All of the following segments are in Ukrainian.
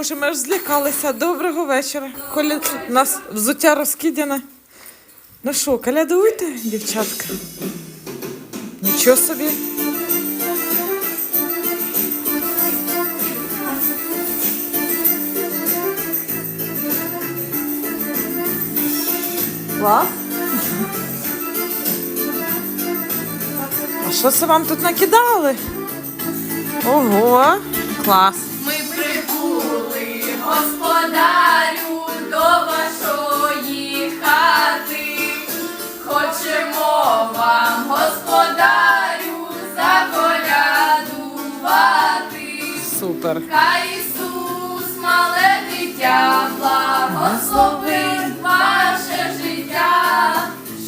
Боже, ми аж злякалися. Доброго вечора. Коля... У нас взуття розкидяне. Ну що, колядуйте, дівчатка? Нічого собі. Клас. А що це вам тут накидали? Ого, клас. Господарю, до вашої хати. Хочемо вам, господарю, заколядувати. Супер. Хай Ісус, мале дитя, благословить ваше життя,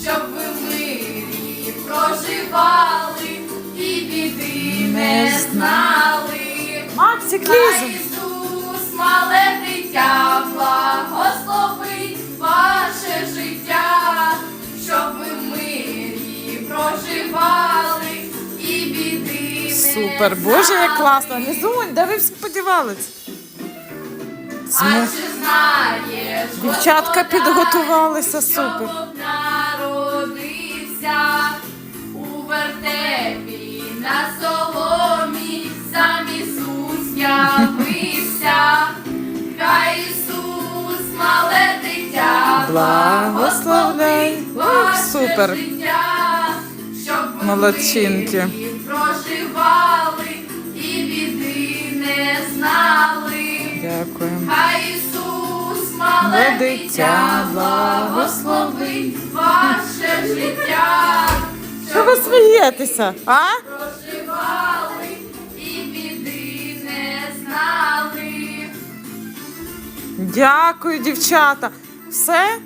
щоб ви в мирі проживали і біди не знали. Максик, Хай Супер. Боже, як класно. Лізунь, де ви чи знаєш, Дівчатка підготувалися, супер. Народився у вертепі на соломі, сам Ісус явився, хай Ісус, мале дитя, Благословляй. Супер. Молодчинки. Проживали і біди не знали. Дякую. Хай Ісус, мале дитя, благословить ваше життя, Що ви смієтеся? А? проживали і біди не знали. Дякую, дівчата. Все?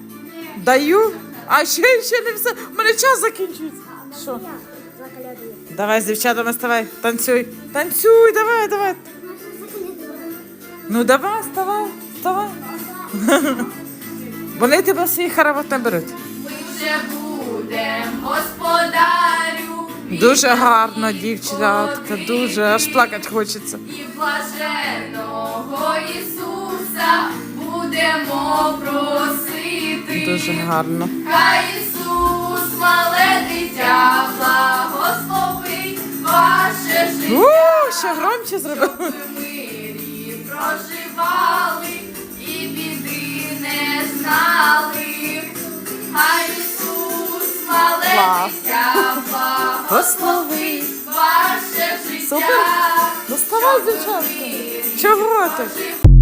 Даю? А ще, ще не все. У мене час закінчується. Що? Давай з дівчатами ставай, танцюй. Танцюй, давай, давай. Ну давай, ставай, ставай. Вони тебе в свій хоровод не беруть. Ми вже будем, господарю. Дуже гарно, дівчатка, дуже, аж плакати хочеться. І блаженого Ісуса будемо просити. Дуже гарно. Хай Ісус, мале дитя, благословить ваше У, життя, ще громче щоб ви мирі проживали і біди не знали. Хай Ісус, мале Клас. дитя, благословить ваше життя. Супер. Ну, вставай, щоб ви дівчатка. мирі Чого ти? проживали